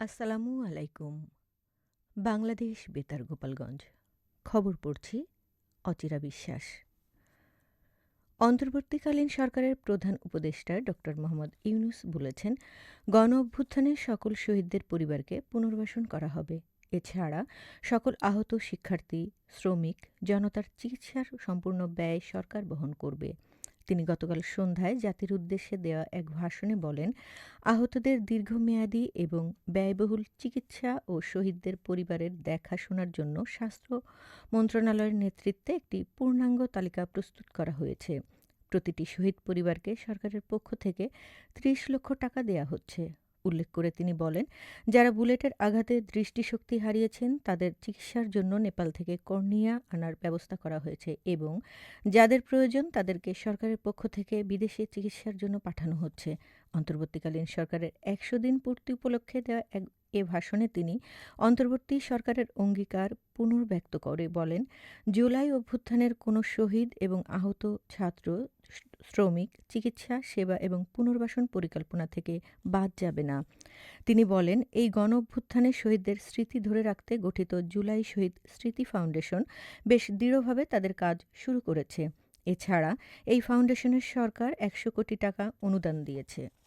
আসসালামু আলাইকুম। বাংলাদেশ বেতার গোপালগঞ্জ। খবর পড়ছি অচিরা বিশ্বাস। অন্তর্বর্তীকালীন সরকারের প্রধান উপদেষ্টা ড. মোহাম্মদ ইউনুস বলেছেন, গণ অভ্যুত্থানে সকল শহীদদের পরিবারকে পুনর্বাসন করা হবে। এছাড়া সকল আহত শিক্ষার্থী, শ্রমিক, জনতার চিকিৎসার সম্পূর্ণ ব্যয় সরকার বহন করবে। তিনি গতকাল সন্ধ্যায় জাতির উদ্দেশ্যে দেওয়া এক ভাষণে বলেন, আহতদের দীর্ঘমেয়াদী এবং ব্যয়বহুল চিকিৎসা ও শহীদদের পরিবারের দেখাশোনার জন্য স্বাস্থ্য মন্ত্রণালয়ের নেতৃত্বে একটি পূর্ণাঙ্গ তালিকা প্রস্তুত করা হয়েছে। প্রতিটি শহীদ পরিবারকে সরকারের পক্ষ থেকে ত্রিশ লক্ষ টাকা দেয়া হচ্ছে। উল্লেখ করে তিনি বলেন, যারা বুলেটের আঘাতে দৃষ্টিশক্তি হারিয়েছেন, তাদের চিকিৎসার জন্য নেপাল থেকে কর্নিয়া আনার ব্যবস্থা করা হয়েছে এবং যাদের প্রয়োজন তাদেরকে সরকারের পক্ষ থেকে বিদেশে চিকিৎসার জন্য পাঠানো হচ্ছে। অন্তর্বর্তীকালীন সরকারের একশো দিন পূর্তি উপলক্ষে দেওয়া এক এ ভাষণে তিনি অন্তর্বর্তী সরকারের অঙ্গীকার পুনর্ব্যক্ত করে বলেন, জুলাই অভ্যুত্থানের কোনো শহীদ এবং আহত ছাত্র, শ্রমিক, চিকিৎসা, সেবা এবং পুনর্বাসন পরিকল্পনা থেকে বাদ যাবে না। তিনি বলেন, এই গণ অভ্যুত্থানের শহীদদের স্মৃতি ধরে রাখতে গঠিত জুলাই শহীদ স্মৃতি ফাউন্ডেশন বেশ দৃঢ়ভাবে তাদের কাজ শুরু করেছে। এছাড়া এই ফাউন্ডেশনের সরকার একশো কোটি টাকা অনুদান দিয়েছে।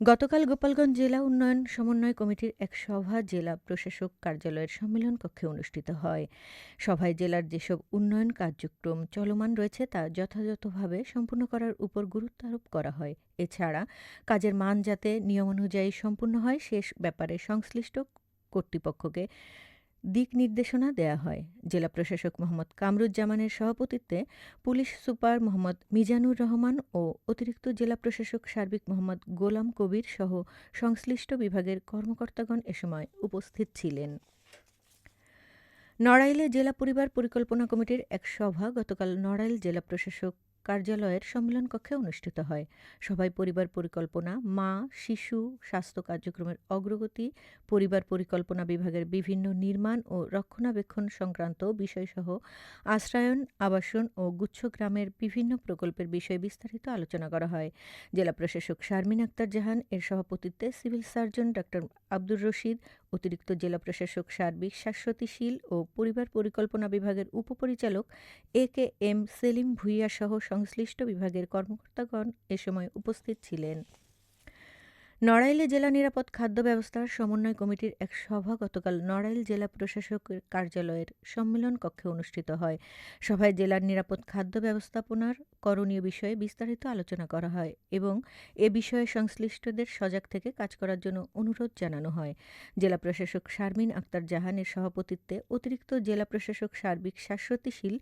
গতকাল গোপালগঞ্জ জেলা উন্নয়ন সমন্বয় কমিটির এক সভা জেলা প্রশাসক কার্যালয়ের সম্মেলন কক্ষে অনুষ্ঠিত হয়। সভায় জেলার যেসব উন্নয়ন কার্যক্রম চলমান রয়েছে তা যথাযথভাবে সম্পূর্ণ করার উপর গুরুত্ব আরোপ করা হয়। এছাড়া কাজের মান যাতে নিয়মানুযায়ী সম্পূর্ণ হয়, শেষ ব্যাপারে সংশ্লিষ্ট কর্তৃপক্ষকে দিক নির্দেশনা দেয়া হয়। জেলা প্রশাসক মোহাম্মদ কামরুজ্জামানের সভাপতিত্বে পুলিশ সুপার মোহাম্মদ মিজানুর রহমান ও অতিরিক্ত জেলা প্রশাসক সার্বিক মোহাম্মদ গোলাম কবির সহ সংশ্লিষ্ট বিভাগের কর্মকর্তাগণ এ সময় উপস্থিত ছিলেন। নড়াইলে জেলা পরিবার পরিকল্পনা কমিটির এক সভা গতকাল নড়াইল জেলা প্রশাসক কার্যালয়ের সম্মেলন কক্ষে অনুষ্ঠিত হয়। সভায় পরিবার পরিকল্পনা, মা, শিশু, স্বাস্থ্য কার্যক্রমের অগ্রগতি, পরিবার পরিকল্পনা বিভাগের বিভিন্ন নির্মাণ ও রক্ষণাবেক্ষণ সংক্রান্ত বিষয়সহ আশ্রয়ন, আবাসন ও গুচ্ছগ্রামের বিভিন্ন প্রকল্পের বিষয়ে বিস্তারিত আলোচনা করা হয়। জেলা প্রশাসক শারমিন আক্তার জাহান, এর সভাপতিত্বে সিভিল সার্জন ড আব্দুর রশিদ অতিরিক্ত জেলা প্রশাসক সার্বিক শাশ্বতীশীল ও পরিবার পরিকল্পনা বিভাগের উপপরিচালক A K M Selim Bhuiyan সহ সংশ্লিষ্ট বিভাগের কর্মকর্তাগণ এ সময় উপস্থিত ছিলেন। নড়াইলে জেলা নিরাপদ খাদ্য ব্যবস্থার সমন্বয় কমিটির এক সভা গতকাল নড়াইল জেলা প্রশাসকের কার্যালয়ের সম্মেলন কক্ষে অনুষ্ঠিত হয়। সভায় জেলার নিরাপদ খাদ্য ব্যবস্থাপনার করণীয় বিষয়ে বিস্তারিত আলোচনা করা হয় এবং এ বিষয়ে সংশ্লিষ্টদের সজাগ থেকে কাজ করার জন্য অনুরোধ জানানো হয়। জেলা প্রশাসক শারমিন আক্তার জাহানের সভাপতিত্বে অতিরিক্ত জেলা প্রশাসক সার্বিক শাশ্বতীশীল,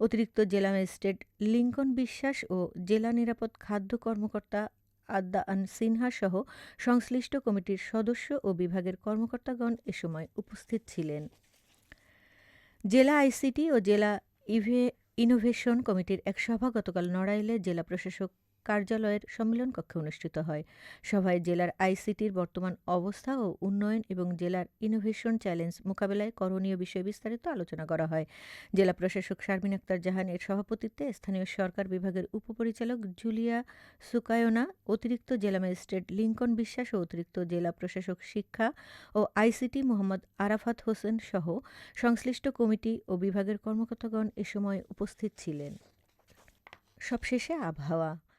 অতিরিক্ত জেলা ম্যাজিস্ট্রেট লিঙ্কন বিশ্বাস ও জেলা নিরাপদ খাদ্য কর্মকর্তা আদ্দাআন সিনহা সহ সংশ্লিষ্ট কমিটির সদস্য ও বিভাগের কর্মকর্তাগণ এ সময় উপস্থিত ছিলেন। জেলা আইসিটি ও জেলা ইভে, ইনোভেশন কমিটির এক সভা গতকাল নড়াইলে জেলা প্রশাসক কার্যালয়ের সম্মেলন কক্ষে অনুষ্ঠিত হয়। সভায় জেলার আইসিটির বর্তমান অবস্থা ও উন্নয়ন এবং জেলার ইনোভেশন চ্যালেঞ্জ মোকাবেলায় করণীয় বিষয়ে বিস্তারিত আলোচনা করা হয়। জেলা প্রশাসক শারমিন আক্তার জাহান এর সভাপতিত্বে স্থানীয় সরকার বিভাগের উপপরিচালক জুলিয়া সুকায়না, অতিরিক্ত জেলা ম্যাজিস্ট্রেট লিঙ্কন বিশ্বাস ও অতিরিক্ত জেলা প্রশাসক শিক্ষা ও আইসিটি মোহাম্মদ আরাফাত হোসেন সহ সংশ্লিষ্ট কমিটি ও বিভাগের কর্মকর্তাগণ এ সময় উপস্থিত ছিলেন। সবশেষে আবহাওয়া।